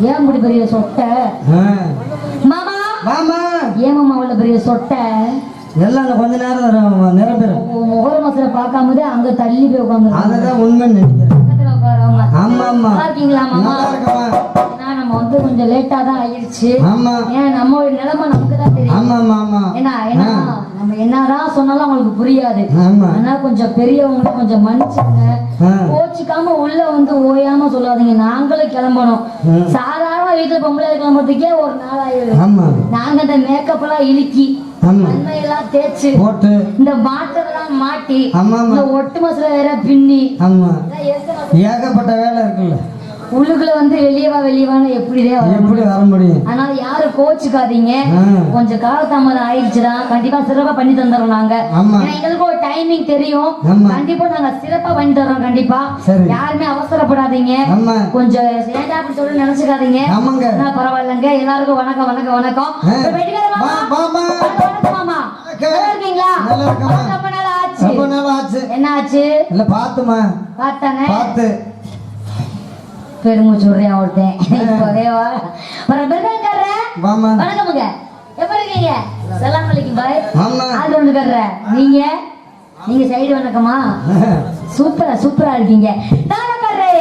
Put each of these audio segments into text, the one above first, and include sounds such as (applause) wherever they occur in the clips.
ஏன் இப்படி பெரிய சொட்டை? மாமா? மாமா. ஏன் மாமா உள்ள பெரிய சொட்டை? எல்லாம் கொஞ்ச நேரம் நிரம்பிடும் முகர மசல பார்க்காம அங்க தள்ளி போய் உட்காந்து அதுதான் உண்மைன்னு நினைக்கிறேன். ஆமா ஆமா இருக்கீங்களா மாமா? நம்ம வந்து கொஞ்சம் லேட்டா தான் ஆயிடுச்சு. ஆமா. ஏன் நம்மளோட நிலைமை நமக்கு தான் தெரியும் ஆமா ஆமா ஆமா. ஏன்னா ஏன்னா நம்ம என்னதான் சொன்னாலும் அவங்களுக்கு புரியாது. ஆனா கொஞ்சம் பெரியவங்க கொஞ்சம் மன்னிச்சுங்க. கோச்சிக்காம உள்ள வந்து ஓயாம சொல்லாதீங்க. நாங்களும் கிளம்பணும். சாதாரண வீட்டுல பொம்பளை கிளம்புறதுக்கே ஒரு நாள் ஆயிடும் நாங்க இந்த மேக்கப் எல்லாம் இழுக்கி எண்ணெயெல்லாம் தேய்ச்சு இந்த மாட்டெல்லாம் மாட்டி இந்த ஒட்டு மசுல வேற பின்னி. ஏகப்பட்ட வேலை இருக்குல்ல. உள்ளுக்குள்ள வந்து வெளியவா வெளியவான்னு எப்படிதே வரும்? எப்படி வர முடியும்? அதனால யாரும் கோச்சுக்காதீங்க. கொஞ்சம் காலதாமதம் ஆயிடுச்சுன்னா கண்டிப்பா சிறப்பா பண்ணி தந்துடுறோம் நாங்க. எங்களுக்கு ஒரு டைமிங் தெரியும். கண்டிப்பா நாங்க சிறப்பா பண்ணி தர்றோம் கண்டிப்பா. யாருமே அவசரப்படாதீங்க. கொஞ்சம் ஏன்டா அப்படி சொல்லி நினைச்சுக்காதீங்க. பரவாயில்லைங்க. எல்லாருக்கும் வணக்கம் வணக்கம் வணக்கம். மாமா. இருக்கீங்களா? ஆச்சு. ரொம்ப நாள் ஆச்சு. என்ன ஆச்சு? இல்ல பாத்துமா பார்த்தானே பார்த்து பெருமூச்சு விடுறேன் அவள்கிட்ட இப்பவே வா. வர பெருமைக்காரர் வாமா வணக்கமுங்க எப்படி இருக்கீங்க? சலாம் அலைக்கும் பாய். ஆள் ஒன்று கர்ற நீங்க? நீங்க சைடு வணக்கமா? சூப்பரா சூப்பரா இருக்கீங்க. தாளக்கர்ரே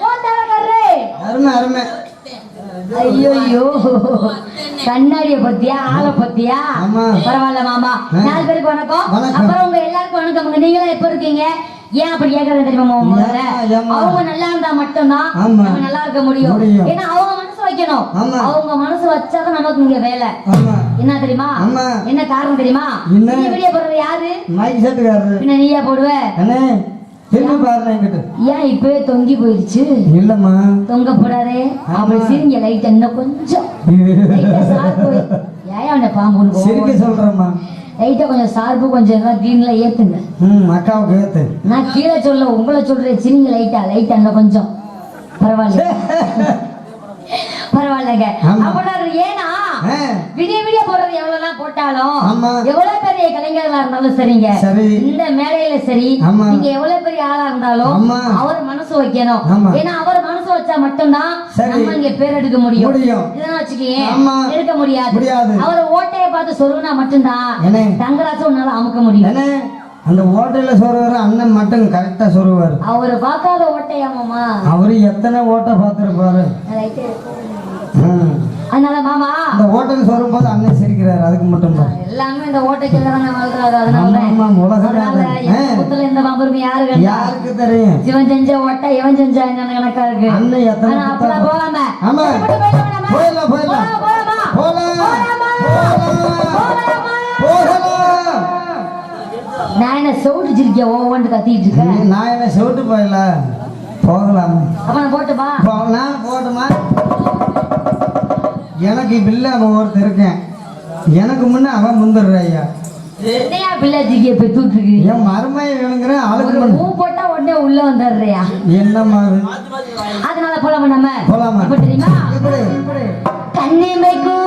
ஓ தாளக்கர்ரே அருமை அருமை. ஐயோ ஐயோ. கண்ணாடிய பத்தியா ஆளை பத்தியா. பரவாயில்ல மாமா. நாலு பேருக்கு வணக்கம். அப்புறம் உங்க எல்லாருக்கும் வணக்கம் நீங்களும் எப்ப இருக்கீங்க? ஏன் அப்படி கேக்குறது தெரியுமா? அவங்க நல்லா இருந்தா மட்டும்தான். நம்ம நல்லா இருக்க முடியும். ஏன்னா அவங்க மனசு வைக்கணும். அவங்க மனசு வச்சாதான் நமக்கு இங்க வேலை. என்ன தெரியுமா. என்ன காரணம் தெரியுமா? என்ன? நீ வீடியோ போடுறது யாரு? பின்ன நீயா போடுவ. ஏன்? இப்பவே தொங்கி போயிருச்சு? இல்லம்மா. தொங்க போடாதே. அப்படி சிரிங்க லைட் இன்னும் கொஞ்சம். (laughs) ஏன் அவனை பாம்புன்னு சிரிக்க சொல்றேம்மா. லைட்டா கொஞ்சம் சார்பு கொஞ்சம் எல்லாம் கிரீன்ல ஏத்துங்க. ம் அக்காவுக்கு ஏத்து. நான் கீழே சொல்ல உங்களை சொல்றேன் சிரிங்க லைட்டா லைட்டா இன்னும் கொஞ்சம். பரவாயில்ல (laughs) பரவாயில்லைங்க. ஆமா. அப்படின்னா ஏன்னா விடிய விடிய போடுறது எவ்வளவுதான் போட்டாலும் ஆமா. எவ்வளவு பெரிய கலைஞர்களா இருந்தாலும் சரிங்க சரி இந்த மேடையில சரி. நீங்க எவ்வளவு பெரிய ஆளா இருந்தாலும். அவர் மனசு வைக்கணும். ஏன்னா அவர் மனசு வச்சா மட்டும்தான். நம்ம இங்க பேர் எடுக்க முடியும் இதெல்லாம் வச்சுக்கீங்க ஆமா. எடுக்க முடியாது. அவர் ஓட்டையை பார்த்து சொருகுனா மட்டும்தான் என்ன தங்கராசும் உன்னால அமுக்க முடியும் அந்த ஹோட்டல்ல சொல்றவரு அண்ணன் மட்டும் கரெக்டா சொல்லுவாரு அவரை பார்க்காத ஓட்டையாமாமா அவரு எத்தனை ஓட்ட பார்த்துருப்பாரு. அதனால மாமா. அந்த ஹோட்டல் சொல்லும் போது அண்ணன் சிரிக்கிறாரு அதுக்கு மட்டும் தான் எல்லாமே இந்த ஓட்டைக்கு தானே வாழ்றாரு அதனால. ஆமா, எந்த பாம்பருமே யாரு கண்டா யாருக்கு தெரியும்? இவன் செஞ்ச ஓட்டை இவன் செஞ்சா என்ன கணக்கா இருக்கு? அண்ணன் எத்தனை புத்தகம்? போகாம. ஆமா. போயிடலாமா? போயிடலாம். போலாமா? போலாம் போகலாம் நான் என்ன சவுடிச்சிருக்கேன் ஓவன்ட்டு கத்திட்டு இருக்கேன் நான் என்ன செவிட்டு போயில போகலாம். அப்ப நான் போட்டுமா? போ- நான் போட்டுமா? எனக்கு பில்ல அவன் ஒருத்தர் இருக்கேன். எனக்கு முன்ன அவன் முந்துடுற ஐயா. என்னையா பிள்ளைச்சிக்கு பெத்து விட்டுருக்கு என் மருமையை வேணுங்கிற முன்ன- பூ போட்டா உடனே உள்ள வந்துடுறியா? என்னம்மா அது? அதனால போலாமா நம்ம? போலாமா? தெரியுமா? கண்ணிமைக்கும்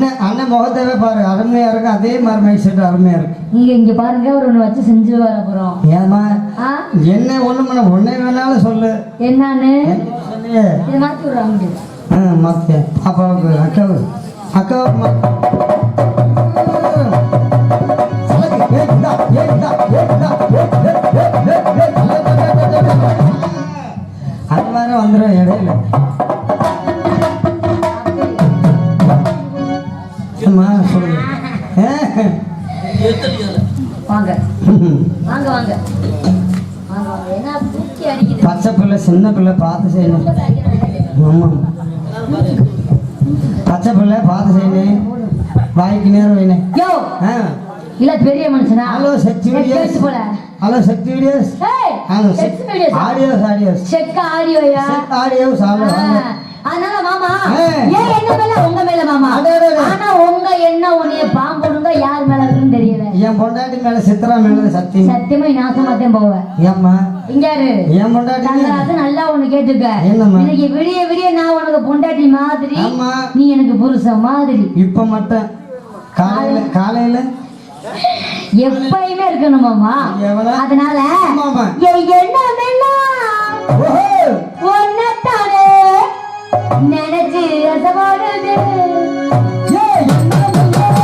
அண்ணன் அண்ணன் முகத்தவே பாரு. அருமையா இருக்கு. அதே மாதிரி மைசூர் அருமையா இருக்கு. நீங்க இங்க பாருங்க. ஒரு ஒண்ணு வச்சு செஞ்சு வர போறோம். ஏமா என்ன ஒண்ணு பண்ண ஒன்னே வேணாலும் சொல்லு. என்னன்னு? என்ன சொன்னியே? இதை மாத்தி விடுறாங்க ஆ மத்த பாப்பாவுக்கு அக்காவுக்கு அக்காவுக்கு ம- சலக்கு, ஏய், இந்தா, பச்சை பிள்ளை சின்ன பிள்ளை பார்த்து செய்யணும். ஆமாம் பச்சை பிள்ளை பார்த்து செய்யணும். வாய்க்கு நேரம் ஆ. இல்ல பெரிய மனுஷனா? ஹலோ சக்தி வீடியோஸ் போல. Hello Sakthi videos hello sex videos audios audios check ஆடியோயா audios hello hello அதனால மாமா. ஏன் என்ன மேல? உங்க மேல மாமா. ஆனா உங்க என்ன உன்னைய பாம்புடுங்க யார் மேல இருக்குன்னு தெரியல. என் பொண்டாட்டி மேல சித்ரா மேல சத்தியம். சத்தியமா நீ நாசமாத்தேன் போவேன் ஏம்மா? இங்க யாரு என் பொண்டாட்டி தங்கராசு நல்லா ஒண்ணு கேட்டுக்க? இன்னைக்கு விடிய விடிய நான் உனக்கு பொண்டாட்டி மாதிரி நீ எனக்கு புருஷன் மாதிரி. இப்ப மட்டும். காலையில காலையில? எப்பயுமே இருக்கணும் மாமா? அதனால ஆமாமா. என் எண்ணமெல்லாம் ஓஹோ. ஒன்னத்தானே நினைச்சு அசமானது நினைச்சு அசமானது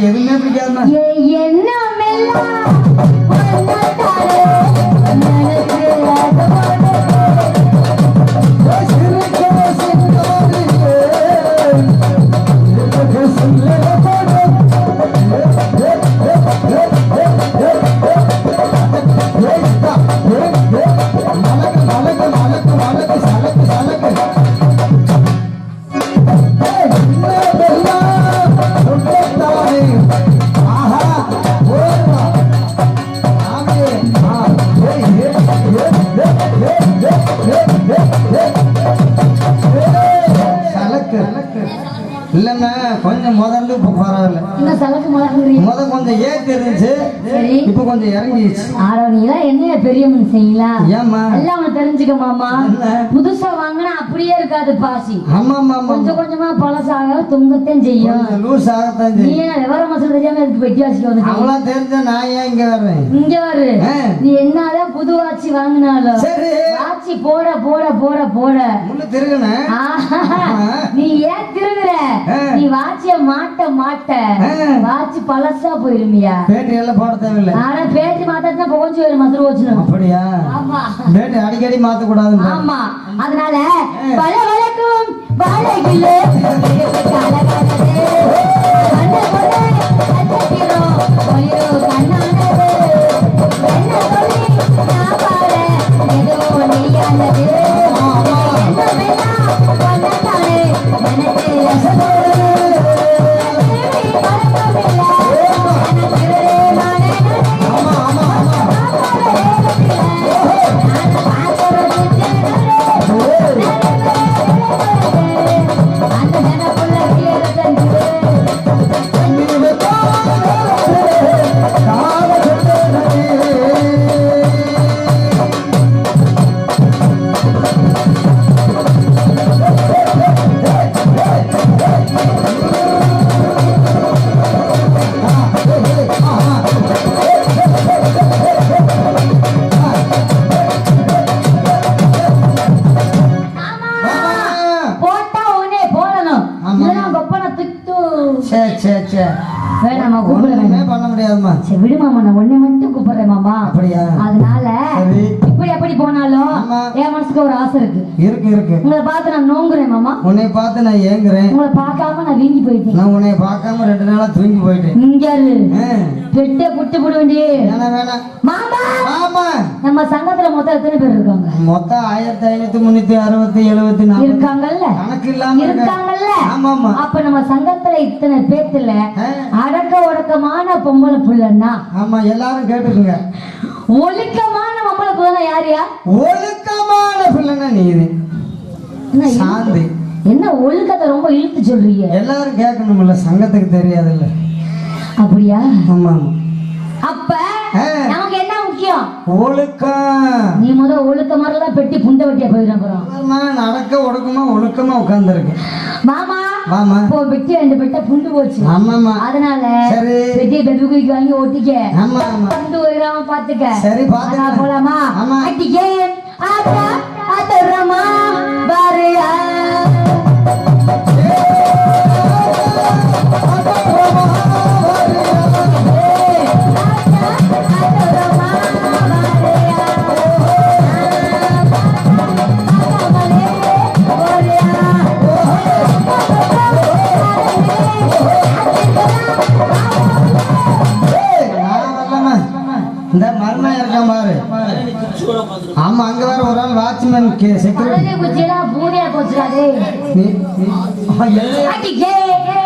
Yeah, we never got முதல்ல இப்போ பரவாயில்ல இன்னும் சலக்கு மலக்குறீங்க முத கொஞ்சம் ஏத்தி இருந்துச்சு. இப்போ கொஞ்சம் இறங்கிடுச்சு. ஆரோ நீலாம் என்ன பெரிய மனுஷங்களா ஏம்மா? எல்லாம் தெரிஞ்சுக்க மாமா? புதுசா வாங்கினா அப்படியே இருக்காது பாசி. ஆமா ஆமா ஆமா கொஞ்சம் கொஞ்சமா பழசாக துங்கத்தான் செய்யும். லூஸ் ஆகத்தான் செய்யும். விவரம் மசல் தெரியாம இருக்கு வெட்டி வாசிக்க வந்து அவளா தெரிஞ்ச நான் ஏன் இங்க வர்றேன் இங்க வரு. நீ என்னதான் புது வாட்சி வாங்கினாலும் சரி. வாட்சி போட போட போட போட. நீ ஏன் திருகுற. நீ வாட்சிய மாட்ட மாட்ட. வாட்சி பழசா போயிருமியா? பேட்டி எல்லாம் போட தேவையில்லை. ஆனா பேச்சு மாத்தாச்சுன்னா போச்சு வரும் மதுரை வச்சுணும் அப்படியா? ஆமா. பேட்டி அடிக்கடி மாத்த கூடாது ஆமா. அதனால பல வழக்கும் அப்படியா? அதனால. இப்படி எப்படி போனாலும் என் மனசுக்கு ஒரு ஆசை இருக்கு. இருக்கு இருக்கு. உங்களை பார்த்து நான் நோங்குறேன் மாமா. உன்னை பார்த்து நான் ஏங்குறேன். உங்களை பார்க்காம நான் வீங்கி போயிட்டேன். நான் உன்னை பார்க்காம ரெண்டு நாளா தூங்கி போயிட்டேன். இங்க பெட்டை புட்டு போட வேண்டிய. வேணாம் வேணாம் மாமா! ஆமா நம்ம சங்கத்துல மொத்தம் எத்தனை பேர் இருக்காங்க? மொத்தம் ஆயிரத்தி ஐநூத்தி முன்னூத்தி அறுபத்தி எழுபத்தி நாலு இருக்காங்கல்ல? கணக்கு இல்லாம இருக்க இருக்காங்கல்ல? ஆமா ஆமா அப்ப நம்ம சங்கத்துல இத்தனை பேத்துல ஆ, அடக்க ஒடக்கமான பொம்பளை புள்ளன்னா? ஆமா எல்லாரும் கேட்டுக்குங்க. ஒழுக்கமான பொம்பளை புள்ளனா யாரியா ஒழுக்கமான பிள்ளைன்னா நீது என்ன சாந்தி. என்ன ஒழுக்கத்தை ரொம்ப இழுத்து சொல்றீங்க? எல்லாரும் கேட்கணும்ல சங்கத்துக்கு தெரியாதுல்ல. அப்படியா? ஆமா அப்ப. நமக்கு என்ன முக்கியம்? ஒழுக்கம். நீ முத ஒழுக்க மாதிரிலாம் பெட்டி புண்டை வெட்டியா போயிடும் நடக்க ஒடுக்கமா ஒழுக்கமா உட்கார்ந்துருக்கு. மாமா வாமா இப்போ பெட்டி ரெண்டு பெட்டை புண்டு போச்சு. ஆமாமா அதனால சரி. பெட்டியை பெட்ரூமுக்கு வாங்கி ஒட்டிக்க ஆமா ஆமா. புண்டு பாத்துக்க சரி போலாமா? ஆமா. ஆத்தா ஆத்தரமா பாரு. ஆமா அங்க வேற ஒரு ஆள் வாட்ச்மேன் செக்யூரிட்டி அடிக்கே ஆத்தா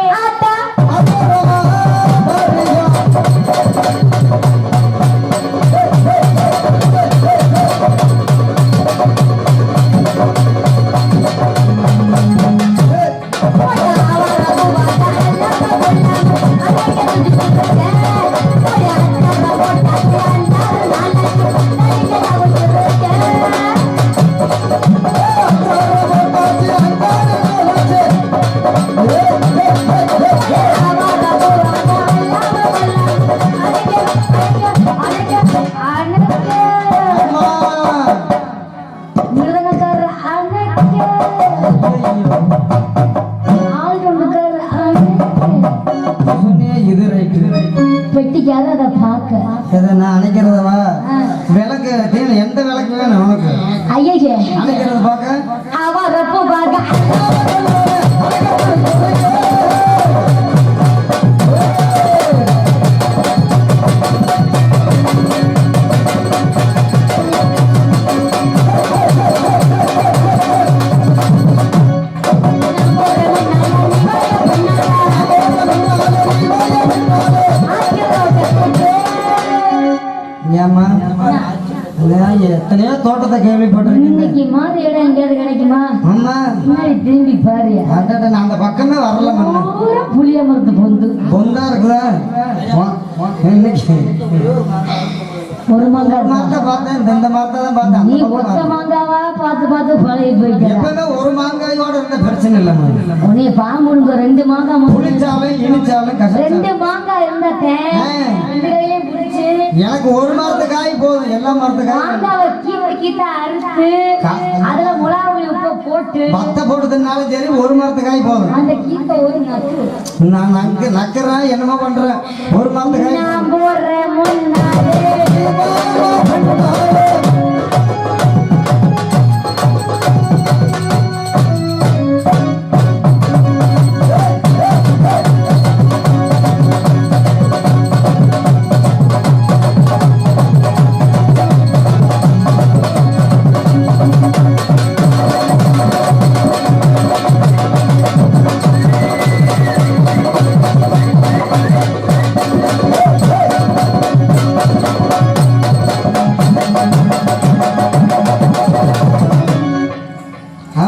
விளக்கு தீன எந்த விளக்கு வேணும் உனக்கு ஐயே அணைக்கிறது பார்க்க? அவ ரப்ப பார்க்க வரல மண்ணு. புளிய மரத்து பொந்து பொந்தா இன்னைக்கு ஒரு மாங்காய் மரத்தை பார்த்தேன். இந்த- மரத்தை தான் பார்த்தேன். நீ ஒத்த. மாங்காவா பார்த்து பார்த்து பழகி போயிட்ட? எப்பவுமே ஒரு மாங்காயோட இருந்த பிரச்சனை உன்னைய பாம்புங்க ரெண்டு மாங்காய் புளிச்சாலும் இனிச்சாலும் ரெண்டு மாங்காய் பிடிச்சு. எனக்கு ஒரு மரத்து காய் போதும். எல்லா மரத்து காய் மாங்காவை அறுத்து. அதுல உப்பு போட்டு பத்த போட்டதுனாலும் சரி ஒரு மரத்து காய் போதும். அந்த கீத்தை ஒரு நக்கு நான் நக்கு நக்கிறேன் என்னமோ பண்றேன். ஒரு மரத்து காய் நான் போடுறேன் முன்னாலே.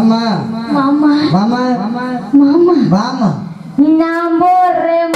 ஆமா மாமா. வாமா மாமா. வாமா. நான் போடுறேன்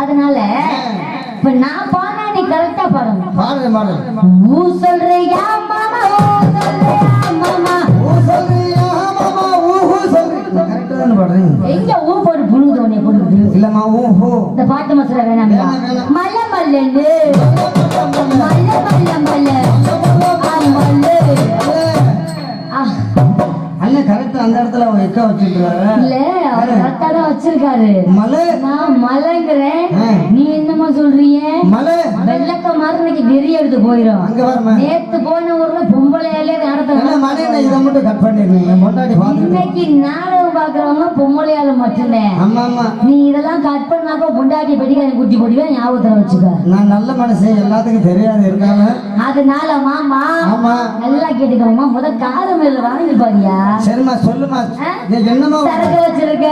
அதனால இப்ப நான் பாடினா நீ கரெக்டா பாடணும். ஊ சொல்றியா மாமா ஊ சொல்றியா மாமா. ஊ சொல்றியா மாமா ஊ ஹூ சொல்றீங்க கரெக்டா தானே பாடுறீங்க. எங்க ஊ போட்டு புழுகுது உன்னை போட்டு இல்லம்மா ஊ ஹூ இந்த பாட்டு மசாலா வேணாம். மல்ல மல்லன்னு. மல்ல மல்ல மல்ல. இடத்துல அவன் எக்க வச்சுட்டு இல்ல அவர் கரெக்டா தான் வச்சிருக்காரு. மலை? நான் மலைங்கிறேன். நீ என்னமா சொல்றீங்க? மலை? வெள்ளக்க மாதிரி இன்னைக்கு வெறி எடுத்து போயிரும். அங்க வரமா நேத்து போன ஊர்ல பொம்பளையாலே நடத்த மலை இதை மட்டும் கட் பண்ணிருக்கீங்க இன்னைக்கு நாடகம் பாக்குறவங்க பொம்பளையால ஆமா நீ இதெல்லாம் கட் பண்ணாக்கா பொண்டாட்டி பெட்டிக்காரன் குட்டி போடுவேன் ஞாபகத்துல வச்சுக்க. நான் நல்ல மனுஷன் எல்லாத்துக்கும் தெரியாது இருக்காம. அதனால மாமா ஆமா. நல்லா கேட்டுக்கோமா முத காது மேல வாங்கி பாரியா சரிம்மா சொல்லுமா என்னமா சரக்கு வச்சிருக்க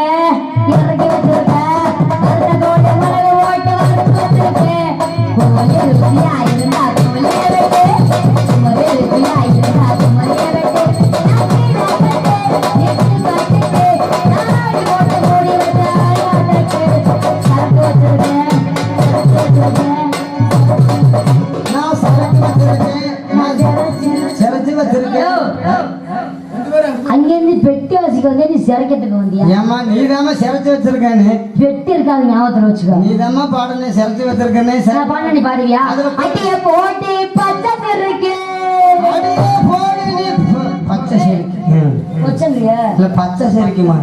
இறக்கி வச்சிருக்க. ஓட்டு வறுத்து நீ சிறைக்கிறதுக்கு வந்தியா சிறச்சு வச்சிருக்கானு பெட்டி இருக்காது ஞாபகத்துல வச்சுக்கோ. நீதாம்மா பாடனே சிறச்சு வச்சிருக்கேனே நான் பாட நீ பாடுவியா? அட்டிய போட்டி பச்சை நீ ப- பச்சை சிரிக்கு பச்சை சிரிக்குமா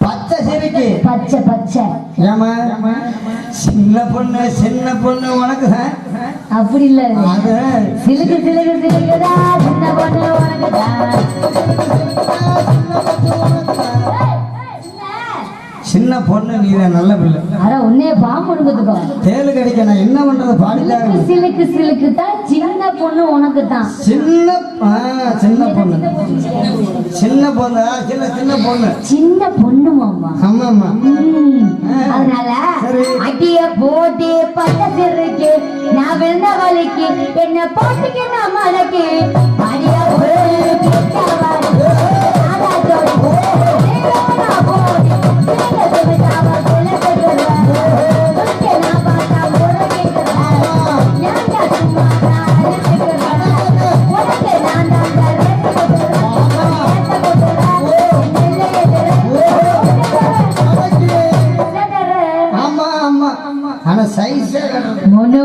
பச்சை சிரிக்கு பச்சை பச்சை. ஏமா சின்ன பொண்ணு சின்ன பொண்ணு உனக்கு தான். அப்படி இல்ல. சிலுக்கு சிலுக்கு சிலுக்குதா சின்ன பொண்ணு உனக்குதா? சின்ன பொண்ணு நீ நல்ல பிள்ளை. அட உன்னைய பாம்பு கொடுத்துக்கோ தேலு கிடைக்க நான் என்ன பண்றது? பாடிட்டாங்க சிலுக்கு சிலுக்கு தான் சின்ன பொண்ணு உனக்கு தான் சின்ன சின்ன பொண்ணு. சின்ன பொண்ணு. சின்ன சின்ன பொண்ணு. சின்ன பொண்ணு மாமா. ஆமாம்மா ம். அதனால. அடிய போட்டு பட்ட சிறுக்கு நான் விழுந்த வலிக்கு என்ன போட்டுக்கு நான் மலைக்கு அடிய ஒரு பிச்சவாடி. நானா ஜோடி.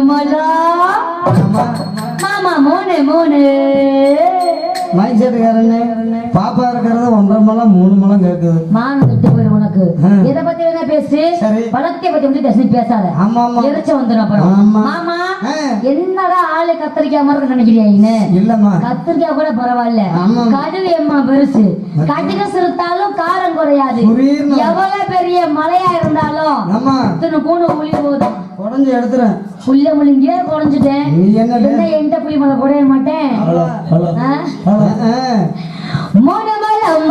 மூணு மலா மாமா மூணு மூணு மைண்ட் செட்டுக்காரன்னு பாப்பா இருக்கிறது ஒன்றரை மலம் மூணு மலம் கேட்குது மானம் கெட்டு போயிரு உனக்கு. எதை பேசு. சரி. பழத்தை பத்தி வந்து பேசி பேசாத. எரிச்ச வந்துடும் அப்புறம். மாமா. என்னடா ஆளு கத்திரிக்காய் மாதிரி நினைக்கிறியா இல்லம்மா. கத்திரிக்காய் கூட பரவாயில்ல. கடுகு எம்மா பெருசு. கடுகு. சிறுத்தாலும் காரம் குறையாது. எவ்வளவு பெரிய மலையா இருந்தாலும் இத்தனை கூணு புளி போதும். உடஞ்சு எடுத்துறேன். புள்ள முழுங்கியே குறைஞ்சிட்டேன். என்ன எந்த புளி மலை குறைய மாட்டேன்? ஆ? மூணு மலம்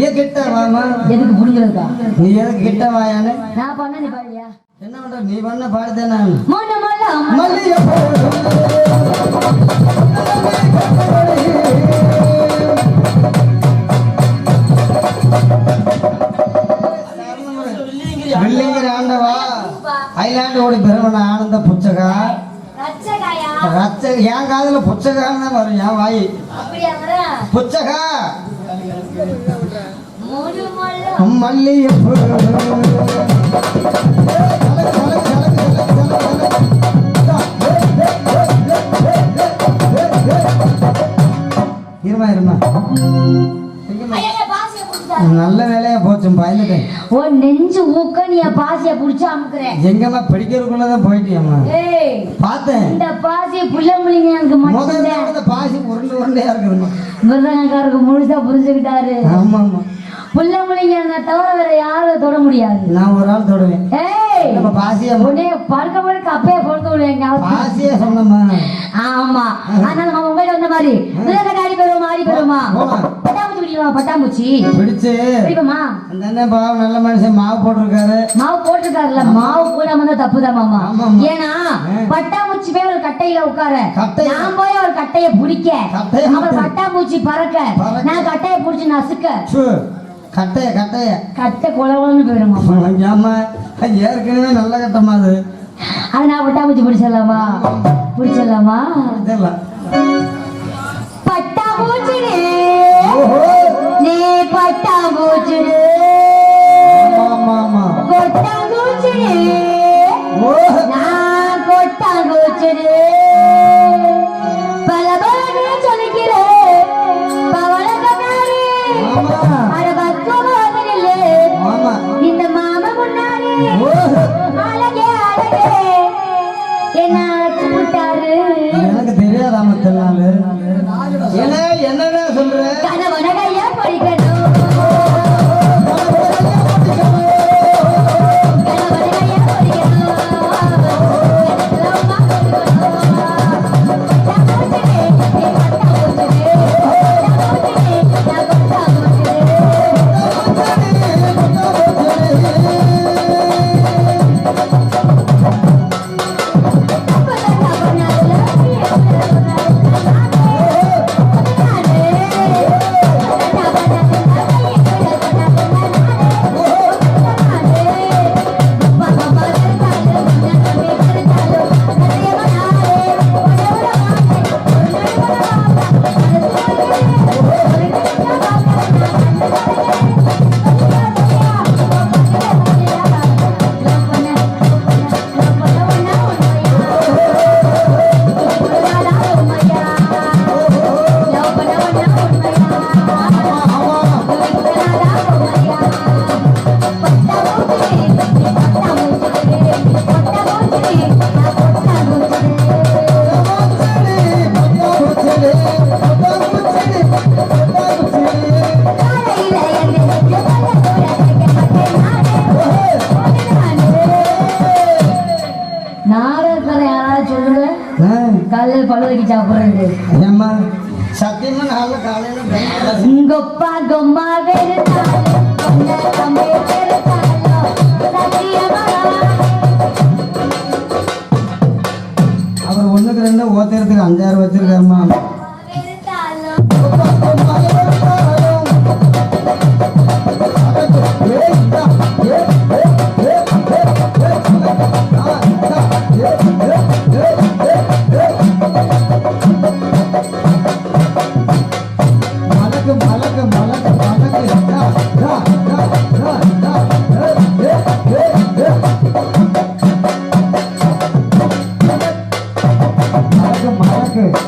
ஏ கிட்ட வாமா எதுக்கு புடுங்கிறதுக்கா நீ எதுக்கு கிட்ட வாயானு நான் பண்ண நீ பாடியா என்ன பண்ற? நீ பண்ண பாடுதே நான். மொல்ல மொல்ல மல்லிகை பிள்ளைங்கிற ஆண்டவா ஐலாண்டோட பெருமன ஆனந்த புச்சகா ரச்சக என் காதுல புச்சகான்னு வரும் என் வாய். அப்படியா? புச்சகா மல்லிகைப்பூ. இருமா இருமா. நல்ல வேலையா போச்சு பயந்துட்டேன் ஓ நெஞ்சு ஊக்க நீ பாசிய புடிச்சு அமுக்குறேன் எங்கம்மா பிடிக்கிறதுக்குள்ளதான் போயிட்டியம்மா ஏய் பார்த்தேன். இந்த பாசிய புள்ள முள்ளிங்க எனக்கு முதல்ல பாசி உருண்டு உருண்டையா இருக்குதுமா மிருதங்கக்காரருக்கு முழுசா புரிஞ்சுக்கிட்டாரு. ஆமா ஆமா புள்ள முள்ளிங்க தவிர வேற யாரும் தொட முடியாது. நான் ஒரு ஆள் தொடுவேன். ஏய் நம்ம பாசியா உடனே பறக்க பறக்க அப்பயே பொறுத்து விடுவேங்க பாசியா சொன்னம்மா ஆமா. அதனால நம்ம உங்கள்ட்ட வந்த மாதிரி மிருதங்க ஆடி போயிருவோமா ஆடி போலாம். பட்டாம்பூச்சி பிடிக்குமா பட்டாம்பூச்சி? பிடிச்சு. பிடிக்குமா அந்த பாவம் நல்ல மனுஷன் மாவு போட்டிருக்காரு. மாவு போட்டிருக்காருல்ல மாவு போடாம தான் தப்புதான் மாமா. ஏன்னா. பட்டாம்பூச்சி போய் ஒரு கட்டையில உட்கார. நான் போய் ஒரு கட்டைய பிடிக்க. மட்டும். பட்டாம்பூச்சி பறக்க. நான் கட்டைய பிடிச்சி நசுக்க. கட்டைய கட்டைய. கட்டை குலகுலன்னு போயிடும் ஆமா ஏற்கனவே நல்ல கட்டமா அது. அது நான் பட்டாம்பூச்சி பிடிச்சிடலாமா? பிடிச்சிடலாமா? பட்டாம்பூச்சி நீ பட்டாம்பூச்சி ஓஹோ. நான் கொட்டாங்கூச்சு பல பல சொல்லிக்கிறேன். பவள கண்ணாடி. எனக்கு தெரியாதாம தெரியல சத்தியமா நாள காலையில மலக்கு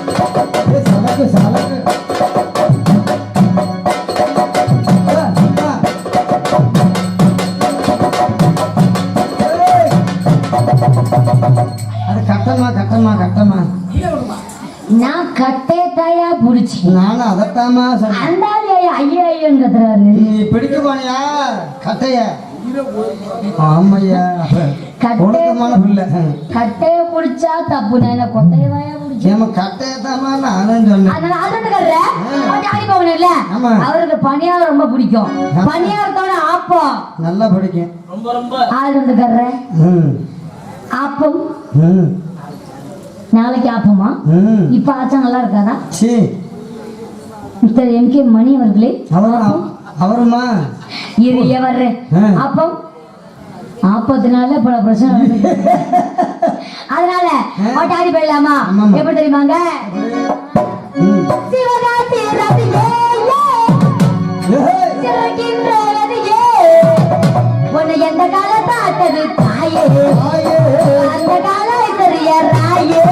ஏ, சலக்கு சலக்கு. அது கட்டமா கட்டமா கட்டமா நான் கட்டே தாயா புடிச்சு. நானும் அதைத்தாமா அந்த ஐயா ஐயோன்னு கத்துறாரு நீ பிடிக்க போனியா? கட்டைய? ஆமையா. கட்டை- ஒழுக்கமான பிள்ளை. கட்டைய குடிச்சா தப்பு. நான் கொட்டையவாயா ஏமா கட்டையதாமா நானும் அவருக்கு பணியாரம் ரொம்ப பிடிக்கும். பணியாரத்தோட ஆப்பம். நல்லா பிடிக்கும். ரொம்ப ரொம்ப. ஆட்டோக்காரர் ஆப்பம்? நாளைக்கு ஆப்பமா? இப்ப ஆச்சா நல்லா இருக்காதா? சரி மிஸ்டர் எம் கே மணி அவர்களே அவருமா? இரு வர்றேன் அப்பம் ஆப்பத்தினால பல பிரச்சனை அதனால ஓட்டாடி போயிடலாமா? எப்படி தெரியுமாங்க? உன்னை எந்த கால தாட்டது தாயே? அந்த காலம் தெரிய ராயே?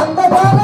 அந்த கால